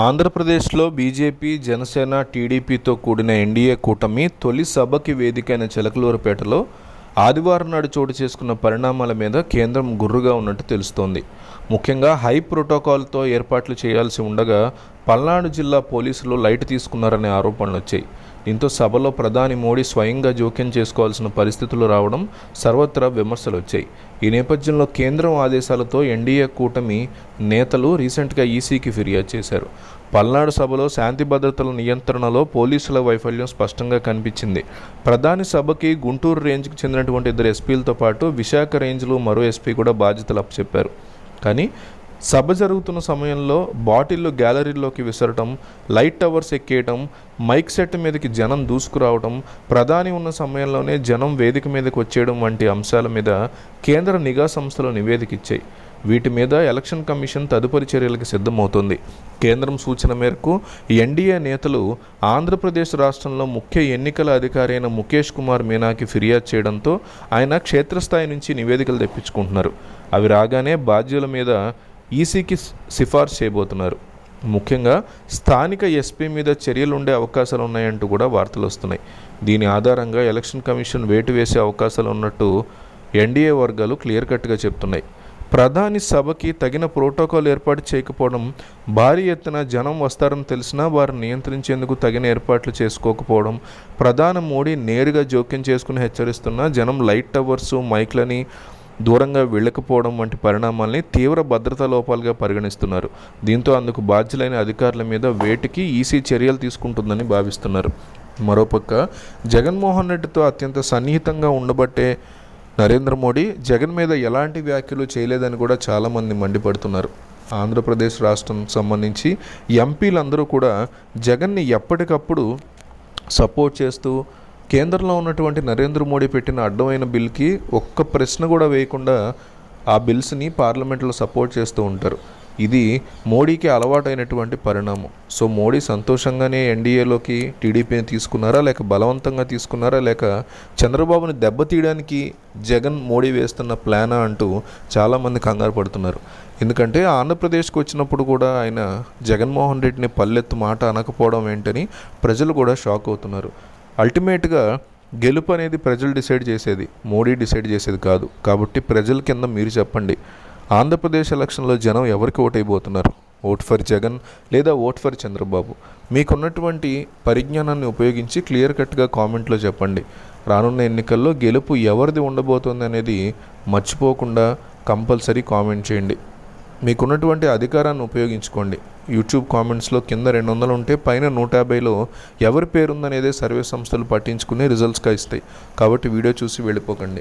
ఆంధ్రప్రదేశ్లో బీజేపీ జనసేన టీడీపీతో కూడిన ఎన్డీఏ కూటమి తొలి సభకి వేదికైన చిలకలూరుపేటలో ఆదివారం నాడు చోటు చేసుకున్న పరిణామాల మీద కేంద్రం గుర్రుగా ఉన్నట్టు తెలుస్తోంది. ముఖ్యంగా హై ప్రోటోకాల్తో ఏర్పాట్లు చేయాల్సి ఉండగా పల్నాడు జిల్లా పోలీసులు లైట్ తీసుకున్నారనే ఆరోపణలు వచ్చాయి. దీంతో సభలో ప్రధాని మోడీ స్వయంగా జోక్యం చేసుకోవాల్సిన పరిస్థితులు రావడం సర్వత్రా విమర్శలు వచ్చాయి. ఈ నేపథ్యంలో కేంద్రం ఆదేశాలతో ఎన్డీఏ కూటమి నేతలు రీసెంట్గా ఈసీకి ఫిర్యాదు చేశారు. పల్నాడు సభలో శాంతి భద్రతల నియంత్రణలో పోలీసుల వైఫల్యం స్పష్టంగా కనిపించింది. ప్రధాని సభకి గుంటూరు రేంజ్కి చెందినటువంటి ఇద్దరు ఎస్పీలతో పాటు విశాఖ రేంజ్లో మరో ఎస్పీ కూడా బాధ్యతలు అప్పచెప్పారు. కానీ సభ జరుగుతున్న సమయంలో బాటిల్లు గ్యాలరీలోకి విసరటం లైట్ టవర్స్ ఎక్కేయటం మైక్ సెట్ మీదకి జనం దూసుకురావడం ప్రధాని ఉన్న సమయంలోనే జనం వేదిక మీదకి వచ్చేయడం వంటి అంశాల మీద కేంద్ర నిఘా సంస్థలు నివేదిక ఇచ్చాయి వీటి మీద ఎలక్షన్ కమిషన్ తదుపరి చర్యలకు సిద్ధమవుతుంది. కేంద్రం సూచన మేరకు ఎన్డీఏ నేతలు ఆంధ్రప్రదేశ్ రాష్ట్రంలో ముఖ్య ఎన్నికల అధికారి అయిన ముఖేష్ కుమార్ మీనాకి ఫిర్యాదు చేయడంతో ఆయన క్షేత్రస్థాయి నుంచి నివేదికలు తెప్పించుకుంటున్నారు. అవి రాగానే బాధ్యుల మీద ఈసీకి సిఫార్సు చేయబోతున్నారు. ముఖ్యంగా స్థానిక ఎస్పీ మీద చర్యలు ఉండే అవకాశాలు ఉన్నాయంటూ కూడా వార్తలు వస్తున్నాయి. దీని ఆధారంగా ఎలక్షన్ కమిషన్ వేటు వేసే అవకాశాలు ఉన్నట్టు ఎన్డీఏ వర్గాలు క్లియర్ కట్గా చెప్తున్నాయి. ప్రధాని సభకి తగిన ప్రోటోకాల్ ఏర్పాటు చేయకపోవడం భారీ ఎత్తున జనం వస్తారని తెలిసినా వారిని నియంత్రించేందుకు తగిన ఏర్పాట్లు చేసుకోకపోవడం ప్రధాని మోడీ నేరుగా జోక్యం చేసుకుని హెచ్చరిస్తున్నా జనం లైట్ టవర్స్ మైక్లని దూరంగా వెళ్ళకపోవడం వంటి పరిణామాల్ని తీవ్ర భద్రతా లోపాలుగా పరిగణిస్తున్నారు. దీంతో అందుకు బాధ్యులైన అధికారుల మీద వేటికి ఈసీ చర్యలు తీసుకుంటుందని భావిస్తున్నారు. మరోపక్క జగన్మోహన్ రెడ్డితో అత్యంత సన్నిహితంగా ఉండబట్టే నరేంద్ర మోడీ జగన్ మీద ఎలాంటి వ్యాఖ్యలు చేయలేదని కూడా చాలామంది మండిపడుతున్నారు. ఆంధ్రప్రదేశ్ రాష్ట్రం సంబంధించి ఎంపీలందరూ కూడా జగన్ని ఎప్పటికప్పుడు సపోర్ట్ చేస్తూ కేంద్రంలో ఉన్నటువంటి నరేంద్ర మోడీ పెట్టిన అడ్డమైన బిల్కి ఒక్క ప్రశ్న కూడా వేయకుండా ఆ బిల్స్ని పార్లమెంట్లో సపోర్ట్ చేస్తూ ఉంటారు. ఇది మోడీకి అలవాటైనటువంటి పరిణామం. సో మోడీ సంతోషంగానే ఎన్డీఏలోకి టీడీపీని తీసుకున్నారా? లేక బలవంతంగా తీసుకున్నారా? లేక చంద్రబాబుని దెబ్బతీయడానికి జగన్ మోడీ వేస్తున్న ప్లానా అంటూ చాలామంది కంగారు పడుతున్నారు. ఎందుకంటే ఆంధ్రప్రదేశ్కి వచ్చినప్పుడు కూడా ఆయన జగన్మోహన్ రెడ్డిని పల్లెత్తు మాట అనకపోవడం ఏంటని ప్రజలు కూడా షాక్ అవుతున్నారు. అల్టిమేట్గా గెలుపు అనేది ప్రజలు డిసైడ్ చేసేది మోడీ డిసైడ్ చేసేది కాదు. కాబట్టి ప్రజల కింద మీరు చెప్పండి ఆంధ్రప్రదేశ్ ఎలక్షన్లో జనం ఎవరికి ఓటైపోతున్నారు? ఓట్ ఫర్ జగన్ లేదా ఓట్ ఫర్ చంద్రబాబు? మీకున్నటువంటి పరిజ్ఞానాన్ని ఉపయోగించి క్లియర్ కట్గా కామెంట్లో చెప్పండి. రానున్న ఎన్నికల్లో గెలుపు ఎవరిది ఉండబోతోంది అనేది మర్చిపోకుండా కంపల్సరీ కామెంట్ చేయండి. మీకున్నటువంటి అధికారాన్ని ఉపయోగించుకోండి. యూట్యూబ్ కామెంట్స్లో కింద రెండు వందలు ఉంటే పైన నూట యాభైలో ఎవరి పేరుందనేదే సర్వే సంస్థలు పట్టించుకుని రిజల్ట్స్గా ఇస్తాయి. కాబట్టి వీడియో చూసి వెళ్ళిపోకండి.